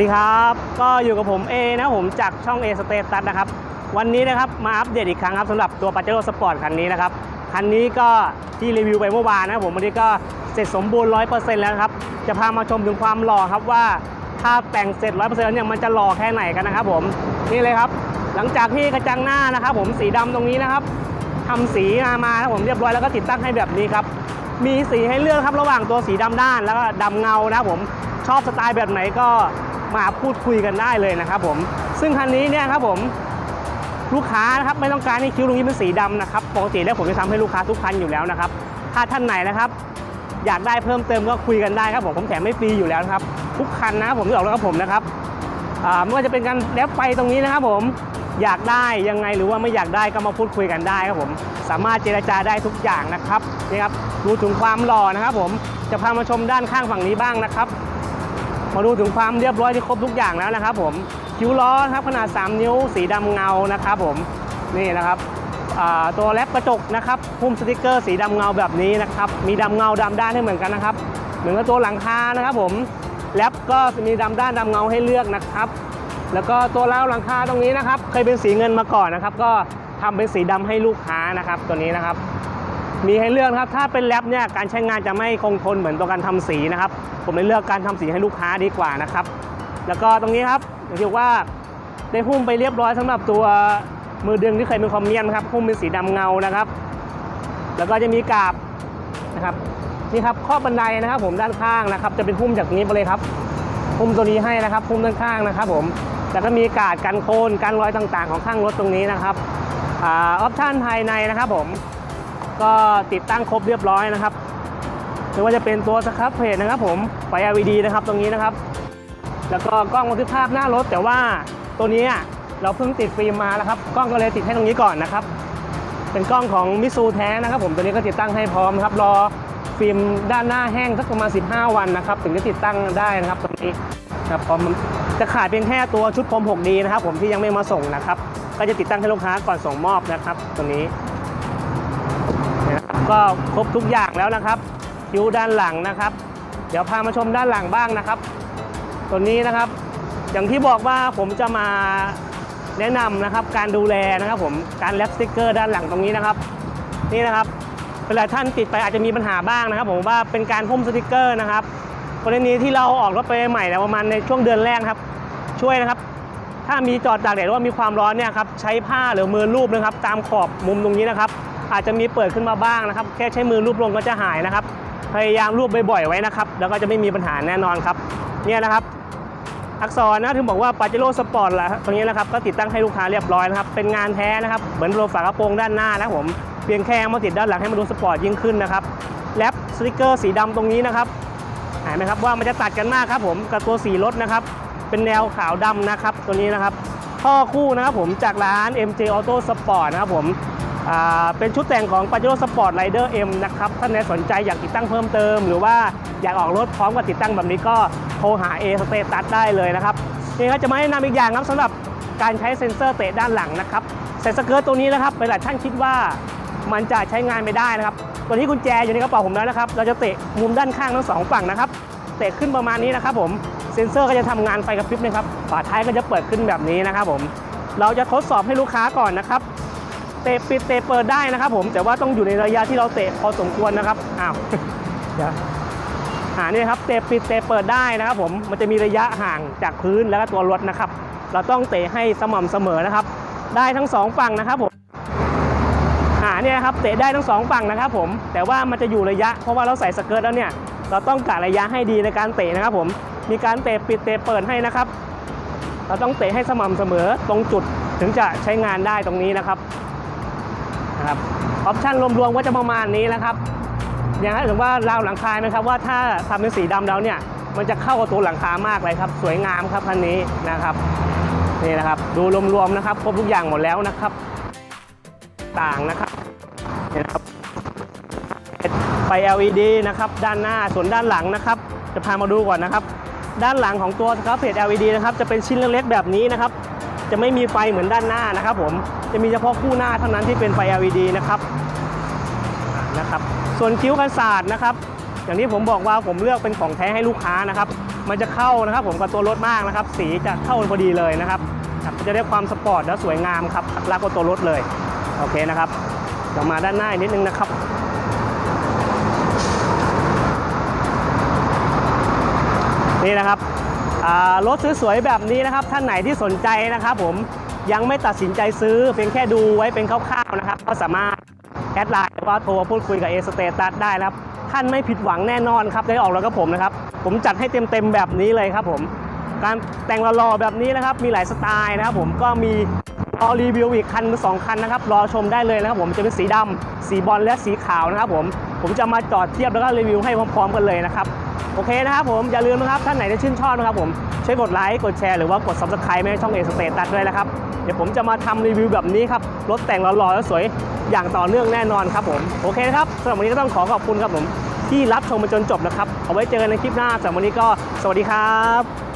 ดีครับ ก็อยู่กับผมเอนะผมจากช่อง A Status นะครับ วันนี้นะครับมาอัปเดตอีกครั้งครับสำหรับตัว p a j e r o Sport คันนี้นะครับ คันนี้ก็ที่รีวิวไปเมื่อวานนะผมวันนี้ก็เสร็จสมบูรณ์ 100%แล้วครับ จะพามาชมถึงความหล่อครับว่าถ้าแต่งเสร็จ 100%แล้วเนี่ยมันจะหล่อแค่ไหนกันนะครับผมนี่เลยครับ หลังจากที่กระจังหน้านะครับผมสีดำตรงนี้นะครับทำสีมามาผมเรียบร้อยแล้วก็ติดตั้งให้แบบนี้ครับมีสีให้เลือกครับระหว่างตัวสีดำด้านแล้วก็ดำเงานะครับผมชอบสไตล์แบบไหนก็ มาพูดคุยกันได้เลยนะครับผมซึ่งคันนี้เนี่ยครับผมลูกค้านะครับไม่ต้องการให้คิ้วตรงนี้เป็นสีดำนะครับปกติแล้วผมจะทำให้ลูกค้าทุกคันอยู่แล้วนะครับถ้าท่านไหนนะครับ อยากได้เพิ่มเติมก็คุยกันได้ครับผมผมแถมไม่ฟรีอยู่แล้วครับทุกคันนะครับผมที่ออกแล้วกับผมนะครับไม่ว่าจะเป็นการแลบไฟตรงนี้นะครับผมอยากได้ยังไงหรือว่าไม่อยากได้ก็มาพูดคุยกันได้ครับผมสามารถเจรจาได้ทุกอย่างนะครับนี่ครับดูถึงความหล่อนะครับผมจะพามาชมด้านข้างฝั่งนี้บ้างนะครับ มาดูถึงความเรียบร้อยที่ครบทุกอย่างแล้วนะครับ ผมคิ้วล้อนะครับขนาด 3 นิ้วสีดำเงานะครับ ผมนี่นะครับตัวแลปกระจกนะครับพุ่มสติกเกอร์สีดำเงาแบบนี้นะครับ มีดำเงาดำด้านให้เหมือนกันนะครับ เหมือนกับตัวหลังคานะครับ ผมแลปก็มีดำด้านดำเงาให้เลือกนะครับ แล้วก็ตัวราวหลังคาตรงนี้นะครับ เคยเป็นสีเงินมาก่อนนะครับ ก็ทำเป็นสีดำให้ลูกค้านะครับ ตัวนี้นะครับ มีให้เลือกครับ ถ้าเป็นแรปเนี่ยการใช้งานจะไม่คงทนเหมือนตัวการทำสีนะครับ ผมเลยเลือกการทำสีให้ลูกค้าดีกว่านะครับ แล้วก็ตรงนี้ครับอย่างที่บอว่าได้หุ้มไปเรียบร้อยสำหรับตัวมือดึงที่เคยเป็นคอมเมียนครับหุ้มเป็นสีดำเงานะครับ แล้วก็จะมีกาบนะครับนี่ครับข้อบันไดนะครับ ผมด้านข้างนะครับ จะเป็นหุ้มจากนี้ไปเลยครับหุ้มตัวนี้ให้นะครับหุ้มด้านข้างนะครับ ผมแล้วก็มีกาดกันโคลนกันรอยต่างๆ ของข้างรถตรงนี้นะครับอออปชั่นภายในนะครับ ผมก็ติดตั้งครบเรียบร้อยนะครับ ไม่ว่าจะเป็นตัวสครับเพจนะครับผมไฟ LED นะครับตรงนี้นะครับ แล้วก็กล้องบันทึกภาพหน้ารถ แต่ว่าตัวนี้เราเพิ่งติดฟิล์มมาแล้วครับกล้องก็เลยติดให้ตรงนี้ก่อนนะครับ เป็นกล้องของมิซูแท้นะครับผมตัวนี้ก็ติดตั้งให้พร้อมครับรอฟิล์มด้านหน้าแห้งสักประมาณ 15 วันนะครับ ถึงจะติดตั้งได้นะครับตรงนี้นะครับพร้อมจะขาดเพียงแค่ตัวชุดพรม 6D นะครับผมที่ยังไม่มาส่งนะครับ ก็จะติดตั้งให้ลูกค้าก่อนส่งมอบนะครับ ตัวนี้นะครับก็ครบทุกอย่างแล้วนะครับ คิ้วด้านหลังนะครับ เดี๋ยวพามาชมด้านหลังบ้างนะครับ ตัวนี้นะครับ อย่างที่บอกว่าผมจะมาแนะนำนะครับ การดูแลนะครับ ผมการแลปสติกเกอร์ด้านหลังตรงนี้นะครับ นี่นะครับเวลาท่านติดไปอาจจะมีปัญหาบ้างนะครับ ผมว่าเป็นการพุ่มสติกเกอร์นะครับกรณีที่เราออกรถไปใหม่แล้วประมาณในช่วงเดือนแรกครับ ช่วยนะครับ ถ้ามีจอดตากแดดหรือว่ามีความร้อนเนี่ยครับใช้ผ้าหรือมือลูบนะครับ ตามขอบมุมตรงนี้นะครับ อาจจะมีเปิดขึ้นมาบ้างนะครับ แค่ใช้มือลูบลงก็จะหายนะครับ พยายามลูบบ่อยๆไว้นะครับ แล้วก็จะไม่มีปัญหาแน่นอนครับ เนี่ยนะครับ อักษรนะถึงบอกว่าปาเจโร่สปอร์ตละตรงนี้นะครับก็ติดตั้งให้ลูกค้าเรียบร้อยนะครับ เป็นงานแท้นะครับ เหมือนโลฝากระโปรงด้านหน้านะผมเพียงแค่มาติดด้านหลังให้มันดูสปอร์ตยิ่งขึ้นนะครับแลปสติกเกอร์สีดำตรงนี้นะครับเห็นไหมครับว่ามันจะตัดกันมากครับผมกับตัวสีรถนะครับ เป็นแนวขาวดำนะครับ ตัวนี้นะครับท่อคู่นะครับผมจากร้าน MJ Auto Sport นะครับผม เป็นชุดแต่งของ Pajero Sport Rider M นะครับท่านใดสนใจอยากติดตั้งเพิ่มเติม หรือว่าอยากออกรถพร้อมกับติดตั้งแบบนี้ก็โทรหา A Status ได้เลยนะครับนี่ก็จะมาแนะนำอีกอย่างครับสำหรับการใช้เซ็นเซอร์เตะด้านหลังนะครับใส่สเกิร์ตตัวนี้นะครับหลายท่านคิดว่ามันจะใช้งานไม่ได้นะครับตัวนี้กุญแจอยู่ในกระเป๋าผมแล้วนะครับ เราจะเตะมุมด้านข้างทั้งสองฝั่งนะครับ เตะขึ้นประมาณนี้นะครับผมเซ็นเซอร์ก็จะทำงานไฟกระพริบนะครับฝาท้ายก็จะเปิดขึ้นแบบนี้นะครับผมเราจะทดสอบให้ลูกค้าก่อนนะครับ เตะปิดเตะเปิดได้นะครับผมแต่ว่าต้องอยู่ในระยะที่เราเตะพอสมควรนะครับอ้าวเดี๋ยวอ่านี่ครับเตะปิดเตะเปิดได้นะครับผมมันจะมีระยะห่างจากพื้นแล้วก็ตัวรถนะครับ เราต้องเตะให้สม่ำเสมอนะครับ ได้ทั้งสองฝั่งนะครับผมอ่าเนี่ยครับเตะได้ทั้งสองฝั่งนะครับผมแต่ว่ามันจะอยู่ระยะเพราะว่าเราใส่สเกิร์ตแล้วเนี่ยเราต้องกะระยะให้ดีในการเตะนะครับผมมีการเตะปิดเตะเปิดให้นะครับ เราต้องเตะให้สม่ำเสมอตรงจุดถึงจะใช้งานได้ตรงนี้นะครับ นะครับออปชั่นรวมๆก็จะประมาณนี้นะครับอย่างถ้าถึงว่าราวหลังคาไหมครับว่าถ้าทำเป็นสีดำแล้วเนี่ยมันจะเข้ากับตัวหลังคามากเลยครับ สวยงามครับคันนี้นะครับนี่นะครับ ดูรวมๆนะครับครบทุกอย่างหมดแล้วนะครับ ต่างนะครับเห็นนะครับไฟ LED นะครับด้านหน้าส่วนด้านหลังนะครับ จะพามาดูก่อนนะครับ ด้านหลังของตัวสครับเพจ LED นะครับจะเป็นชิ้นเล็กๆแบบนี้นะครับ จะไม่มีไฟเหมือนด้านหน้านะครับผมจะมีเฉพาะคู่หน้าเท่านั้นที่เป็นไฟ LED นะครับนะครับส่วนคิ้วกันศาสตร์นะครับ อย่างที่ผมบอกว่าผมเลือกเป็นของแท้ให้ลูกค้านะครับ มันจะเข้านะครับผมกับตัวรถมากนะครับ สีจะเข้าพอดีเลยนะครับจะได้ความสปอร์ตและสวยงามครับรักกับตัวรถเลยโอเคนะครับเรามาด้านหน้านิดนึงนะครับนี่นะครับ รถสวยๆแบบนี้นะครับ ท่านไหนที่สนใจนะครับ ผมยังไม่ตัดสินใจซื้อเพียงแค่ดูไว้เป็นคร่าวๆนะครับ ก็สามารถแอดไลน์หรือว่าโทรพูดคุยกับเอสเตตัสได้นะครับ ท่านไม่ผิดหวังแน่นอนครับได้ออกแล้วกับผมนะครับ ผมจัดให้เต็มๆแบบนี้เลยครับ ผม การแต่งหล่อแบบนี้นะครับ มีหลายสไตล์นะครับ ผมก็มีรอรีวิวอีกคันสองคันนะครับ รอชมได้เลยนะครับ ผมจะเป็นสีดำสีบอลและสีขาวนะครับ ผมผมจะมาจอดเทียบแล้วก็รีวิวให้พร้อมๆกันเลยนะครับ โอเคนะครับผมอย่าลืมนะครับท่านไหนที่ชื่นชอบนะครับผมช่วยกดไลค์กดแชร์หรือว่ากด subscribe ให้ช่องเอสเตตัสด้วยนะครับเดี๋ยวผมจะมาทำรีวิวแบบนี้ครับรถแต่งหล่อๆแล้วสวยอย่างต่อเนื่องแน่นอนครับผมโอเคนะครับสำหรับวันนี้ก็ต้องขอขอบคุณครับผมที่รับชมมาจนจบนะครับ เอาไว้เจอกันในคลิปหน้าสำหรับวันนี้ก็สวัสดีครับ